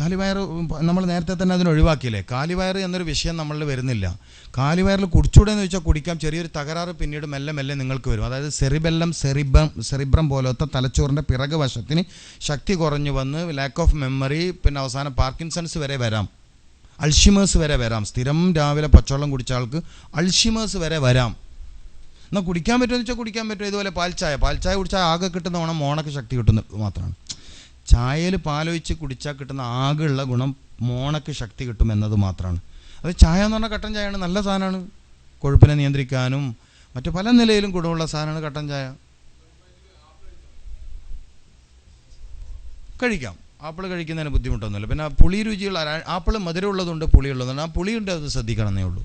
കാലിവയർ നമ്മൾ നേരത്തെ തന്നെ അതിന് ഒഴിവാക്കിയില്ലേ? കാലിവയർ എന്നൊരു വിഷയം നമ്മളിൽ വരുന്നില്ല. കാലിവയറിൽ കുടിച്ചൂടെ എന്ന് വെച്ചാൽ കുടിക്കാം. ചെറിയൊരു തകരാറ് പിന്നീട് മെല്ലെ മെല്ലെ നിങ്ങൾക്ക് വരും. അതായത് സെറിബെല്ലം സെറിബം സെറിബ്രം പോലത്തെ തലച്ചോറിന്റെ പിറക് വശത്തിന് ശക്തി കുറഞ്ഞു വന്ന് ലാക്ക് ഓഫ് മെമ്മറി പിന്നെ അവസാനം പാർക്കിൻസൺസ് വരെ വരാം. അൾഷിമേഴ്സ് വരെ വരാം. സ്ഥിരം രാവിലെ പച്ചവെള്ളം കുടിച്ച ആൾക്ക് അൾഷിമേഴ്സ് വരെ വരാം. എന്നാൽ കുടിക്കാൻ പറ്റുമെന്ന് വെച്ചാൽ കുടിക്കാൻ പറ്റും. ഇതുപോലെ പാൽച്ചായ. പാൽച്ചായ കുടിച്ചാൽ ആകെ കിട്ടുന്ന ഓണം മോണക്ക് ശക്തി കിട്ടുന്ന മാത്രമാണ്. ചായയിൽ പാലൊഴിച്ച് കുടിച്ചാൽ കിട്ടുന്ന ആകെയുള്ള ഗുണം മോണക്ക് ശക്തി കിട്ടും എന്നത് മാത്രമാണ് അത് ചായ എന്ന് പറഞ്ഞാൽ കട്ടൻ ചായയാണ് നല്ല സാധനമാണ് കൊഴുപ്പിനെ നിയന്ത്രിക്കാനും മറ്റു പല നിലയിലും ഗുണമുള്ള സാധനമാണ് കട്ടൻ ചായ. കഴിക്കാം. ആപ്പിൾ കഴിക്കുന്നതിന് ബുദ്ധിമുട്ടൊന്നുമില്ല. പിന്നെ പുളി രുചിയുള്ള ആപ്പിൾ മധുരമുള്ളതുണ്ട് പുളിയുള്ളതുണ്ട്. ആ പുളിയുണ്ട് അത് ശ്രദ്ധിക്കണമെന്നേ ഉള്ളൂ.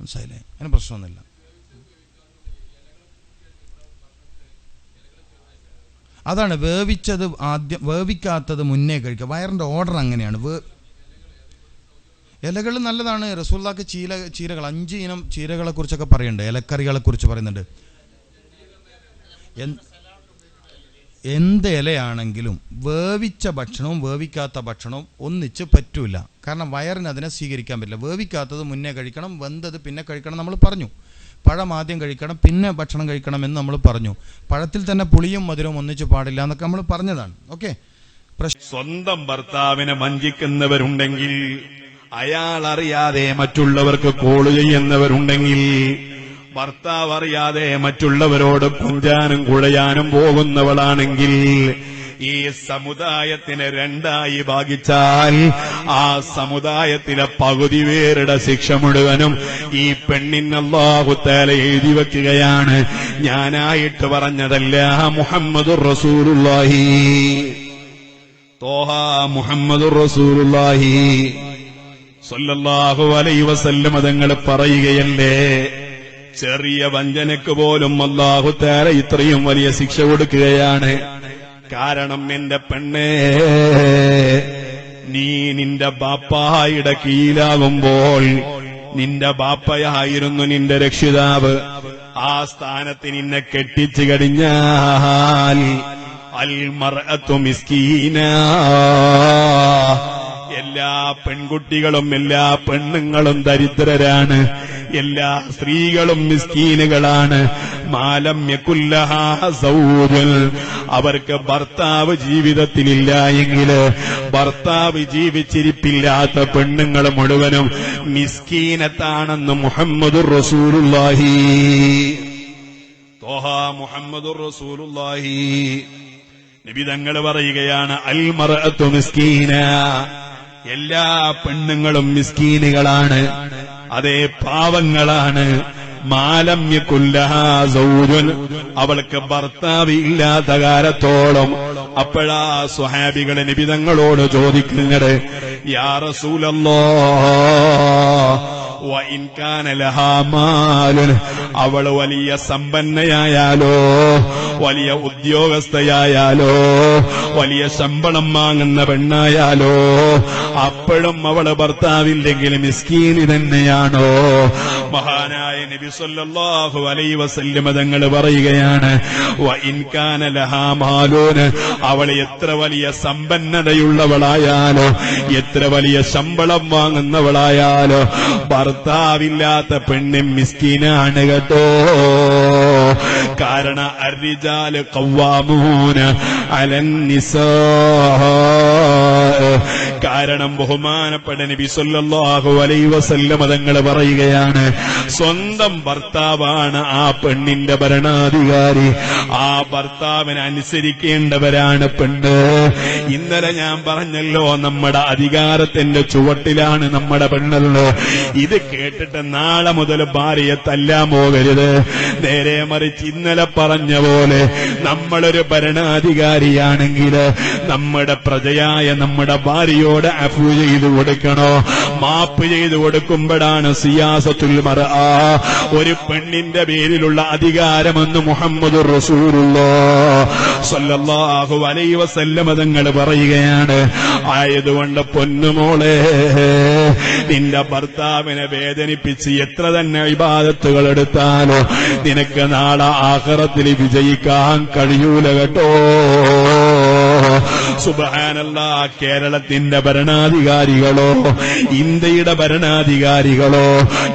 മനസ്സിലായില്ലേ? അതിന് പ്രശ്നമൊന്നുമില്ല. അതാണ് വേവിച്ചത് ആദ്യം വേവിക്കാത്തത് മുന്നേ കഴിക്കുക. വയറിന്റെ ഓർഡർ അങ്ങനെയാണ്. ഇലകൾ നല്ലതാണ്. റസൂല്ലാക്ക് ചീല ചീരകൾ അഞ്ച് ഇനം ചീരകളെ കുറിച്ചൊക്കെ പറയുന്നുണ്ട്. ഇലക്കറികളെക്കുറിച്ച് പറയുന്നുണ്ട്. എന്ത് ഇലയാണെങ്കിലും വേവിച്ച ഭക്ഷണവും വേവിക്കാത്ത ഭക്ഷണവും ഒന്നിച്ച് പറ്റൂല. കാരണം വയറിന് അതിനെ സ്വീകരിക്കാൻ പറ്റില്ല. വേവിക്കാത്തത് മുന്നേ കഴിക്കണം വെന്തത് പിന്നെ കഴിക്കണം നമ്മൾ പറഞ്ഞു. പഴം ആദ്യം കഴിക്കണം പിന്നെ ഭക്ഷണം കഴിക്കണം എന്ന് നമ്മൾ പറഞ്ഞു. പഴത്തിൽ തന്നെ പുളിയും മധുരവും ഒന്നിച്ച് പാടില്ല എന്നൊക്കെ നമ്മൾ പറഞ്ഞതാണ്. ഓക്കെ? സ്വന്തം ഭർത്താവിനെ വഞ്ചിക്കുന്നവരുണ്ടെങ്കിൽ അയാൾ അറിയാതെ മറ്റുള്ളവർക്ക് കോൾ ചെയ്യുന്നവരുണ്ടെങ്കിൽ ഭർത്താവ് അറിയാതെ മറ്റുള്ളവരോട് കുഞ്ചാനും കുഴയാനും പോകുന്നവളാണെങ്കിൽ ഈ സമുദായത്തിനെ രണ്ടായി ഭാഗിച്ചാൽ ആ സമുദായത്തിലെ പകുതി പേരുടെ ശിക്ഷ മുഴുവനും ഈ പെണ്ണിന് അള്ളാഹുത്താല എഴുതി വെക്കുകയാണ്. ഞാനായിട്ട് പറഞ്ഞതല്ല മുഹമ്മദ് റസൂലുള്ളാഹി. തോഹ മുഹമ്മദ് റസൂലുള്ളാഹി. സല്ലല്ലാഹു അലൈഹി വസല്ലം തങ്ങൾ പറയുകയല്ലേ ചെറിയ വഞ്ചനക്ക് പോലും അല്ലാഹു തേര ഇത്രയും വലിയ ശിക്ഷ കൊടുക്കുകയാണ്. കാരണം എന്റെ പെണ്ണേ നീ നിന്റെ ബാപ്പായുടെ കീഴിലാകുമ്പോൾ നിന്റെ ബാപ്പയായിരുന്നു നിന്റെ രക്ഷിതാവ്. ആ സ്ഥാനത്ത് നിന്നെ കെട്ടിച്ചു അൽ മർഅത്തു മിസ്കീന. എല്ലാ പെൺകുട്ടികളും എല്ലാ പെണ്ണുങ്ങളും ദരിദ്രരാണ്. എല്ലാ സ്ത്രീകളും മിസ്കീനുകളാണ്. അവർക്ക് ഭർത്താവ് ജീവിതത്തിലില്ല എങ്കിൽ ഭർത്താവ് ജീവിച്ചിരിപ്പില്ലാത്ത പെണ്ണുങ്ങൾ മുഴുവനും മിസ്കീനത്താണെന്ന് മുഹമ്മദ് റസൂലുല്ലാഹി തോഹ മുഹമ്മദ് റസൂലുള്ളാഹി. നബി തങ്ങൾ പറയുകയാണ് അൽ മർഅത്തു മിസ്കീന. എല്ലാ പെണ്ണുങ്ങളും മിസ്കീനുകളാണ്. അതേ പാവങ്ങളാണ്. അവൾക്ക് ഭർത്താവ് ഇല്ലാത്ത കാലത്തോളം അപ്പോഴാ സ്വഹാബികളെ നിബിതങ്ങളോട് ചോദിക്കുന്നത് യാ അവൾ വലിയ സമ്പന്നയായാലോ വലിയ ഉദ്യോഗസ്ഥയായാലോ വലിയ ശമ്പളം വാങ്ങുന്ന പെണ്ണായാലോ അപ്പോഴും അവൾ ഭർത്താവില്ലെങ്കിൽ മിസ്കീനി തന്നെയാണോ? മഹാനായ നബി സല്ലല്ലാഹു അലൈഹി വസല്ലം തങ്ങൾ പറയുകയാണ് വഇൻകാന ലഹാ മാലൂൻ. അവൾ എത്ര വലിയ സമ്പന്നതയുള്ളവളായാലോ എത്ര വലിയ ശമ്പളം വാങ്ങുന്നവളായാലോ ഭർത്താവില്ലാത്ത പെണ്ണും മിസ്കീനാണ് കേട്ടോ. കാരണം അരിജാൽ കവ്വാമൂന അലന്നിസാ. കാരണം ബഹുമാനപ്പെട്ട നബി സല്ലല്ലാഹു അലൈഹി വസല്ലം തങ്ങൾ പറയുകയാണ് സ്വന്തം ഭർത്താവാണ് ആ പെണ്ണിന്റെ ഭരണാധികാരി. ആ ഭർത്താവിനെ അനുസരിക്കേണ്ടവരാണ് പെണ്ണ്. ഇന്നലെ ഞാൻ പറഞ്ഞല്ലോ നമ്മുടെ അധികാരത്തിന്റെ ചുവട്ടിലാണ് നമ്മുടെ പെണ്ണല്ലോ ഇത് കേട്ടിട്ട് നാളെ മുതൽ ഭാര്യയെ തല്ലാൻ പോകരുത്. നേരെ മറിച്ച് ഇന്നലെ പറഞ്ഞ പോലെ നമ്മളൊരു ഭരണാധികാരിയാണെങ്കിൽ നമ്മുടെ പ്രജയായ നമ്മുടെ ഭാര്യയോട് അഫു ചെയ്തു കൊടുക്കണോ? മാപ്പ് ചെയ്തു കൊടുക്കുമ്പോഴാണ് സിയാസത്തുൽ മറ ഒരു പെണ്ണിന്റെ പേരിലുള്ള അധികാരമെന്ന് മുഹമ്മദ് റസൂലുള്ളാഹു അലൈ വസല്ലമ തങ്ങൾ പറയുകയാണ് ആയതുകൊണ്ട് പൊന്നുമോളെ നിന്റെ ഭർത്താവിനെ വേദനിപ്പിച്ച് എത്ര തന്നെ വിവാദത്തുകൾ എടുത്താലോ നിനക്ക് നാളെ ആഖിറത്തിൽ വിജയിക്കാൻ കഴിയൂല കേട്ടോ. സുബാനല്ല കേരളത്തിന്റെ ഭരണാധികാരികളോ ഇന്ത്യയുടെ ഭരണാധികാരികളോ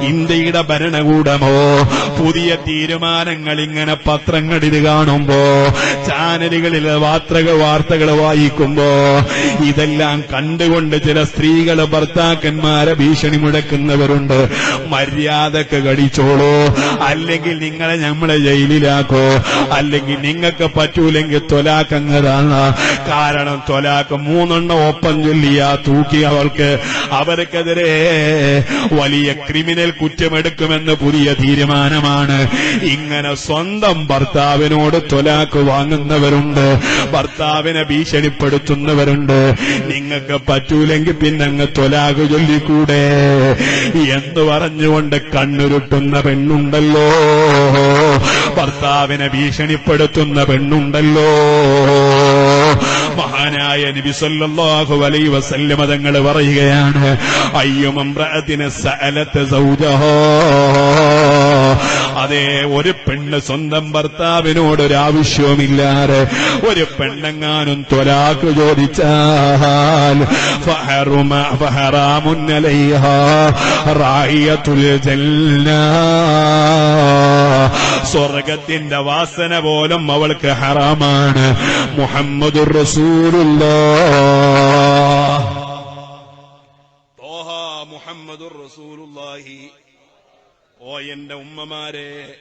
ഇന്ത്യയുടെ ഭരണകൂടമോ പുതിയ തീരുമാനങ്ങൾ ഇങ്ങനെ പത്രങ്ങളിൽ കാണുമ്പോ ചാനലുകളിൽ വാർത്തകൾ വാർത്തകൾ വായിക്കുമ്പോ ഇതെല്ലാം കണ്ടുകൊണ്ട് ചില സ്ത്രീകൾ ഭർത്താക്കന്മാരെ ഭീഷണി മുടക്കുന്നവരുണ്ട് മര്യാദയ്ക്ക് കടിച്ചോളൂ. അല്ലെങ്കിൽ നിങ്ങളെ നമ്മളെ ജയിലിലാക്കോ. അല്ലെങ്കിൽ നിങ്ങൾക്ക് പറ്റൂലെങ്കിൽ തൊലാക്കങ്ങതാണ് കാരണം തൊലാക്ക് മൂന്നെണ്ണം ഒപ്പം ചൊല്ലിയ തൂക്കി അവൾക്ക്. അവർക്കെതിരെ വലിയ ക്രിമിനൽ കുറ്റമെടുക്കുമെന്ന് പുതിയ തീരുമാനമാണ്. ഇങ്ങനെ സ്വന്തം ഭർത്താവിനോട് തൊലാക്ക് വാങ്ങുന്നവരുണ്ട് ഭർത്താവിനെ ഭീഷണിപ്പെടുത്തുന്നവരുണ്ട്. നിങ്ങൾക്ക് പറ്റൂലെങ്കിൽ പിന്നെ അങ്ങ് തൊലാക്ക് ചൊല്ലിക്കൂടെ? എന്ന് പറഞ്ഞുകൊണ്ട് കണ്ണുരുട്ടുന്ന പെണ്ണുണ്ടല്ലോ? ഭർത്താവിനെ ഭീഷണിപ്പെടുത്തുന്ന പെണ്ണുണ്ടല്ലോ? മഹാനായ നബി സല്ലല്ലാഹു അലൈഹി വസല്ലമ തങ്ങൾ പറയുകയാണ് അയ്യുമംറഅത്തിനെ സഅലത സൗജഹ. അതെ ഒരു പെണ്ണ് സ്വന്തം ഭർത്താവിനോട് ഒരു ആവശ്യവുമില്ലാതെ ഒരു പെണ്ണെങ്ങാനും ത്വലാക്ക് ചോദിച്ചാൽ സ്വർഗത്തിന്റെ വാസന പോലും അവൾക്ക് ഹറാമാണ്. മുഹമ്മദ് റസൂലുള്ളാഹ്. ഓ എന്റെ ഉമ്മമാരെ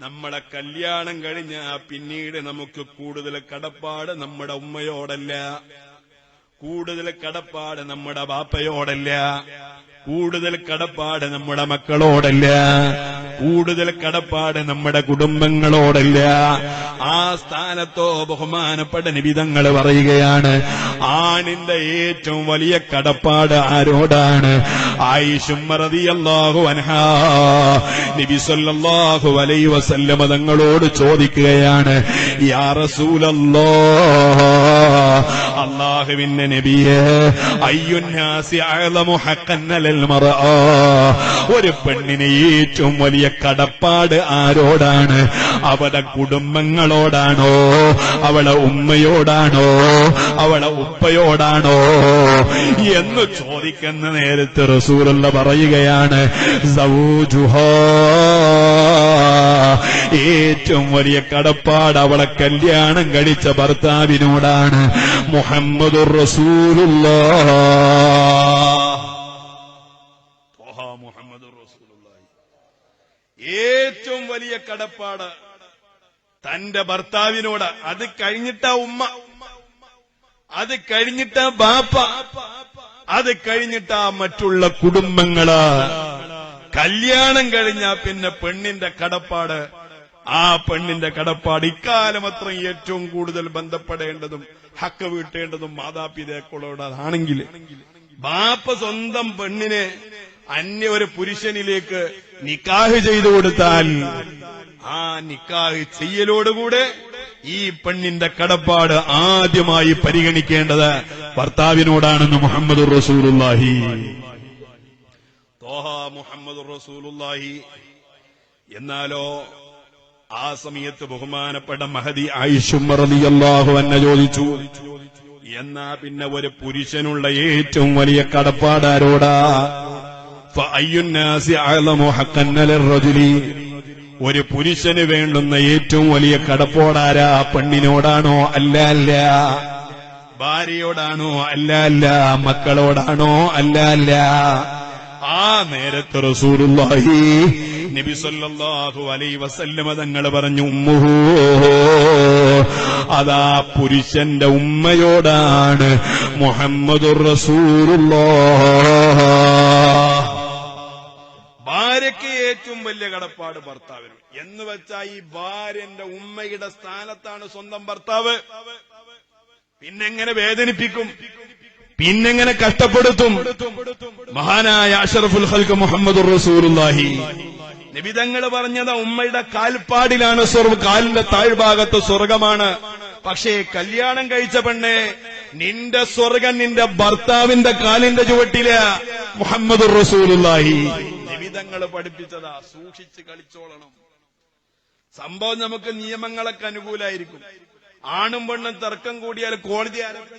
നമ്മളെ കല്യാണം കഴിഞ്ഞ പിന്നീട് നമുക്ക് കൂടുതൽ കടപ്പാട് നമ്മുടെ ഉമ്മയോടല്ല. കൂടുതൽ കടപ്പാട് നമ്മുടെ ബാപ്പയോടല്ല. കൂടുതൽ കടപ്പാട് നമ്മുടെ മക്കളോടല്ല. കൂടുതൽ കടപ്പാട് നമ്മുടെ കുടുംബങ്ങളോടല്ല. ആ സ്ഥാനത്തോ ബഹുമാനപ്പെട്ട നിബിതങ്ങൾ പറയുകയാണ് ആണിന്റെ ഏറ്റവും വലിയ കടപ്പാട് ആരോടാണ്? ആയിഷും റളിയല്ലാഹു അൻഹാ വസല്ലമ തങ്ങളോട് ചോദിക്കുകയാണ് യാ റസൂലല്ലാഹ് അള്ളാഹുവിന്റെ നബിയെ. ഒരു പെണ്ണിന് ഏറ്റവും വലിയ കടപ്പാട് ആരോടാണ്? അവളെ കുടുംബങ്ങളോടാണോ? അവളെ ഉമ്മയോടാണോ? അവളെ ഉപ്പയോടാണോ? എന്ന് ചോദിക്കുന്ന നേരത്തെ റസൂലുള്ള പറയുകയാണ് സൗജുഹാ. ഏറ്റവും വലിയ കടപ്പാട് അവളെ കല്യാണം കഴിച്ച ഭർത്താവിനോടാണ്. മുഹമ്മദ് റസൂലുള്ള ഏറ്റവും വലിയ കടപ്പാട് തന്റെ ഭർത്താവിനോട്. അത് കഴിഞ്ഞിട്ട ഉമ്മ. അത് കഴിഞ്ഞിട്ട ബാപ്പ. അത് കഴിഞ്ഞിട്ട മറ്റുള്ള കുടുംബങ്ങൾ. കല്യാണം കഴിഞ്ഞാ പിന്നെ പെണ്ണിന്റെ കടപ്പാട് ആ പെണ്ണിന്റെ കടപ്പാട് ഇക്കാലം അത്രയും ഏറ്റവും കൂടുതൽ ബന്ധപ്പെടേണ്ടതും ഹക്ക് വീട്ടേണ്ടതും മാതാപിതാക്കളോടാണെങ്കിൽ ബാപ്പ സ്വന്തം പെണ്ണിനെ അന്യ ഒരു പുരുഷനിലേക്ക് നിക്കാഹ് ചെയ്തു കൊടുത്താൽ ആ നിക്കാഹ് ചെയ്യലോടുകൂടെ ഈ പെണ്ണിന്റെ കടപ്പാട് ആദ്യമായി പരിഗണിക്കേണ്ടത് ഭർത്താവിനോടാണെന്ന് മുഹമ്മദ് റസൂലുല്ലാഹി തോഹ മുഹമ്മദ് റസൂലുല്ലാഹി എന്നാലോ ആ സമയത്ത് ബഹുമാനപ്പെട്ട മഹദി ആയിഷുമറിയാഹു എന്നെ ചോദിച്ചു എന്നാ പിന്നെ ഒരു പുരുഷനുള്ള ഏറ്റവും വലിയ കടപ്പാട് ആരോടാ ഫഅയ്യുന്നാസി അഅലമു ഹഖൻ അലർറജുലി ഒരു പുരുഷന് വേണ്ടുന്ന ഏറ്റവും വലിയ കടപ്പോടാരാ? പെണ്ണിനോടാണോ? അല്ല അല്ല. ഭാര്യയോടാണോ? അല്ല അല്ല. മക്കളോടാണോ? അല്ല അല്ല. ആ നേരത്തെ റസൂലുള്ളാഹി നബി സല്ലല്ലാഹു അലൈഹി വസല്ലമ തങ്ങൾ പറഞ്ഞു ഉമ്മുഹു അതാ പുരുഷന്റെ ഉമ്മയോടാണ് റസൂലുള്ളാഹ്. ഭാര്യയ്ക്ക് ഏറ്റവും വലിയ കടപ്പാട് ഭർത്താവിനും. എന്ന് വെച്ചാ ഈ ഭാര്യന്റെ ഉമ്മയുടെ സ്ഥാനത്താണ് സ്വന്തം ഭർത്താവ്. പിന്നെങ്ങനെ വേദനിപ്പിക്കും പിന്നെങ്ങനെ കഷ്ടപ്പെടുത്തും. മഹാനായ അഷറഫുൽ ഹൽക്ക് മുഹമ്മദ് റസൂലുല്ലാഹി നിബിതങ്ങൾ പറഞ്ഞത് ഉമ്മയുടെ കാൽപ്പാടിലാണ് സ്വർഗ. കാലിന്റെ താഴ്ഭാഗത്ത് സ്വർഗമാണ്. പക്ഷേ കല്യാണം കഴിച്ച പെണ്ണെ നിന്റെ സ്വർഗം നിന്റെ ഭർത്താവിന്റെ കാലിന്റെ ചുവട്ടിൽ മുഹമ്മദ് റസൂലുല്ലാഹി നിബിതങ്ങൾ പഠിപ്പിച്ചതാ സൂക്ഷിച്ച് കളിച്ചോളണം. സംഭവം നമുക്ക് നിയമങ്ങളൊക്കെ അനുകൂലമായിരിക്കും ആണും പെണ്ണും തർക്കം കൂടിയാൽ കോടതി ആരൊക്കെ